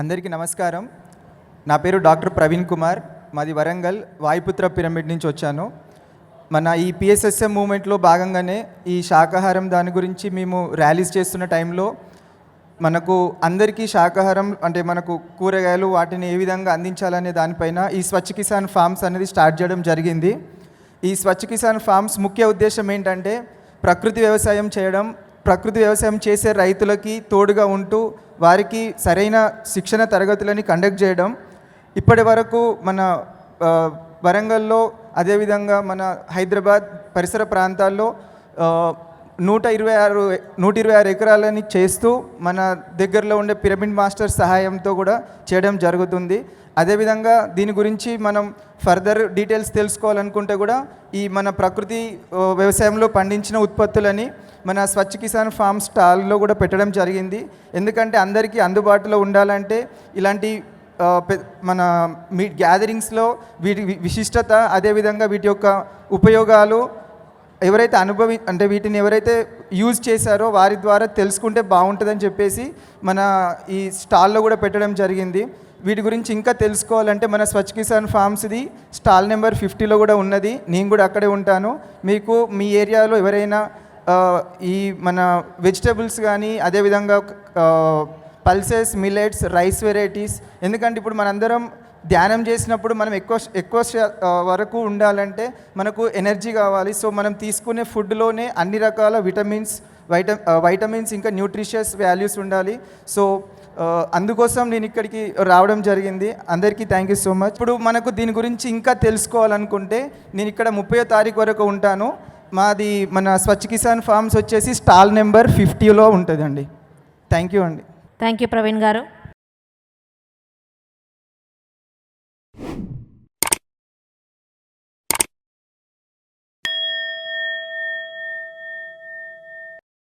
అందరికీ నమస్కారం. నా పేరు డాక్టర్ ప్రవీణ్ కుమార్. మాది వరంగల్ వాయుపుత్ర పిరమిడ్ నుంచి వచ్చాను. మన ఈ పిఎస్ఎస్ఎం మూమెంట్లో భాగంగానే ఈ శాకాహారం దాని గురించి మేము ర్యాలీస్ చేస్తున్న టైంలో మనకు అందరికీ శాకాహారం అంటే మనకు కూరగాయలు వాటిని ఏ విధంగా అందించాలనే దానిపైన ఈ స్వచ్ఛ కిసాన్ ఫార్మ్స్ అనేది స్టార్ట్ చేయడం జరిగింది. ఈ స్వచ్ఛ కిసాన్ ఫార్మ్స్ ముఖ్య ఉద్దేశం ఏంటంటే ప్రకృతి వ్యవసాయం చేయడం ప్రకృతి వ్యవసాయం చేసే రైతులకి తోడుగా ఉంటూ వారికి సరైన శిక్షణ తరగతులని కండక్ట్ చేయడం. ఇప్పటి వరకు మన వరంగల్లో అదేవిధంగా మన హైదరాబాద్ పరిసర ప్రాంతాల్లో నూట ఇరవై ఆరు నూట ఇరవై ఆరు ఎకరాలని చేస్తూ మన దగ్గరలో ఉండే పిరమిడ్ మాస్టర్ సహాయంతో కూడా చేయడం జరుగుతుంది. అదేవిధంగా దీని గురించి మనం ఫర్దర్ డీటెయిల్స్ తెలుసుకోవాలనుకుంటే కూడా ఈ మన ప్రకృతి వ్యవసాయంలో పండించిన ఉత్పత్తులని మన స్వచ్ఛ కిసాన్ ఫార్మ్ స్టాల్లో కూడా పెట్టడం జరిగింది. ఎందుకంటే అందరికీ అందుబాటులో ఉండాలంటే ఇలాంటి మన మీ గ్యాదరింగ్స్లో వీటి విశిష్టత అదేవిధంగా వీటి యొక్క ఉపయోగాలు ఎవరైతే అనుభవి అంటే వీటిని ఎవరైతే యూజ్ చేశారో వారి ద్వారా తెలుసుకుంటే బాగుంటుందని చెప్పేసి మన ఈ స్టాల్లో కూడా పెట్టడం జరిగింది. వీటి గురించి ఇంకా తెలుసుకోవాలంటే మన స్వచ్ఛ కిసాన్ ఫామ్స్ది స్టాల్ నెంబర్ ఫిఫ్టీలో కూడా ఉన్నది. నేను కూడా అక్కడే ఉంటాను. మీకు మీ ఏరియాలో ఎవరైనా ఈ మన వెజిటబుల్స్ కానీ అదేవిధంగా పల్సెస్ మిల్లెట్స్ రైస్ వెరైటీస్ ఎందుకంటే ఇప్పుడు మనందరం ధ్యానం చేసినప్పుడు మనం ఎక్కువ ఎక్కువ వరకు ఉండాలంటే మనకు ఎనర్జీ కావాలి. సో మనం తీసుకునే ఫుడ్లోనే అన్ని రకాల విటమిన్స్ వైట వైటమిన్స్ ఇంకా న్యూట్రిషియస్ వాల్యూస్ ఉండాలి. సో అందుకోసం నేను ఇక్కడికి రావడం జరిగింది. అందరికీ థ్యాంక్ యూ సో మచ్. ఇప్పుడు మనకు దీని గురించి ఇంకా తెలుసుకోవాలనుకుంటే నేను ఇక్కడ ముప్పై తారీఖు వరకు ఉంటాను. మాది మన స్వచ్ఛ కిసాన్ ఫార్మ్స్ వచ్చేసి స్టాల్ నెంబర్ ఫిఫ్టీలో ఉంటుందండి. థ్యాంక్ యూ అండి. థ్యాంక్ యూ ప్రవీణ్ గారు.